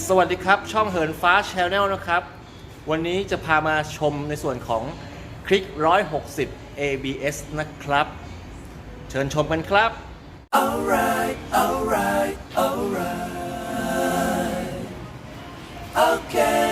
สวัสดีครับ ช่องเหินฟ้าชแนลนะครับ วันนี้จะพามาชมในส่วนของคลิก 160 ABS นะครับ เชิญชมกันครับ Alright, alright, alright. Okay,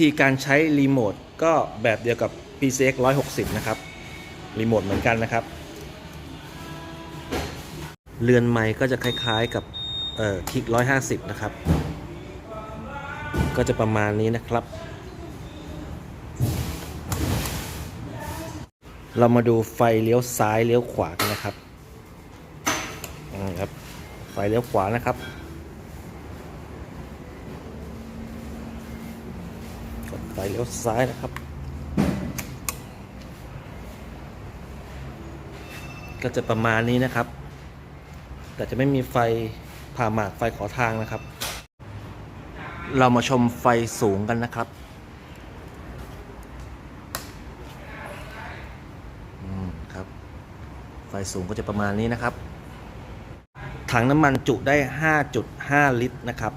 ธีการใช้รีโมทก็แบบเดียวกับ PCX 160 นะครับ รีโมทเหมือนกันนะครับ เรือนไม้ก็จะคล้ายๆกับเอ่อคลิก 150 นะครับ ก็จะประมาณนี้นะครับ เรามาดูไฟเลี้ยวซ้ายเลี้ยวขวากันนะครับอ่ครับ ไฟเลี้ยวขวานะครับ กด ไฟเลี้ยวซ้ายนะครับ ก็จะประมาณนี้นะครับ แต่จะไม่มีไฟผ่าหมากไฟขอทางนะครับ เรามาชมไฟสูงกันนะครับอืมครับ ไฟสูงก็จะประมาณนี้นะครับ ถังน้ำมันจุได้ 5.5 ลิตรนะครับ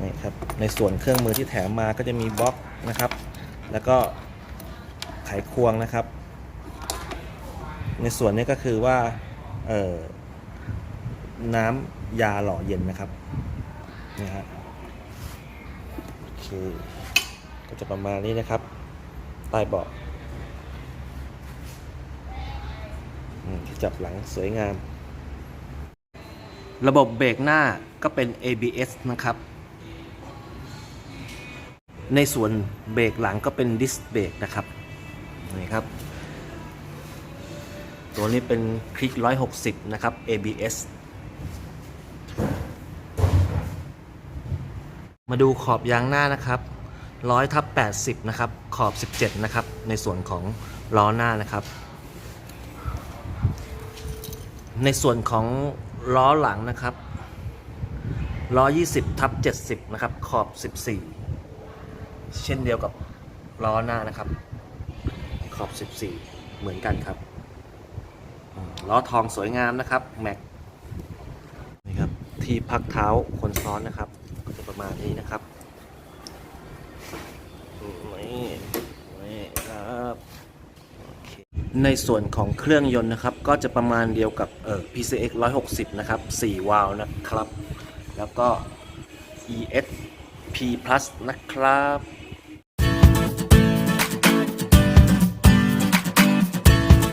นี่ครับ ในส่วนเครื่องมือที่แถมมาก็จะมีบล็อกนะครับ แล้วก็ไขควงนะครับ ในส่วนนี้ก็คือว่าเอ่อน้ำยาหล่อเย็นนะครับนี่ฮะโอเคก็จะประมาณนี้นะครับ ใต้เบาะที่จับหลังสวยงาม ระบบเบรกหน้าก็เป็น ABS นะครับ ในส่วนเบรกหลังก็เป็นดิสเบรกนะครับนี่ครับ ตัวนี้เป็นคลิก 160 นะครับ ABS มาดูขอบยางหน้านะครับ100ทับ80 นะครับ ขอบ 17 นะครับ ในส่วนของล้อหน้านะครับ ในส่วนของล้อหลังนะครับ120ทับ70 นะครับ ขอบ 14 เช่นเดียวกับล้อหน้านะครับ ขอบ 14 เหมือนกันครับอืมล้อทองสวยงามนะครับแม็กนี่ครับที่พักเท้าคนซ้อนนะครับ ก็จะประมาณนี้นะครับอืมนี่นี่ครับโอเคในส่วนของเครื่องยนต์นะครับ ก็จะประมาณเดียวกับเอ่อ PCX 160 นะครับ 4 วาล์วนะครับ แล้วก็ ESP Plus นะครับ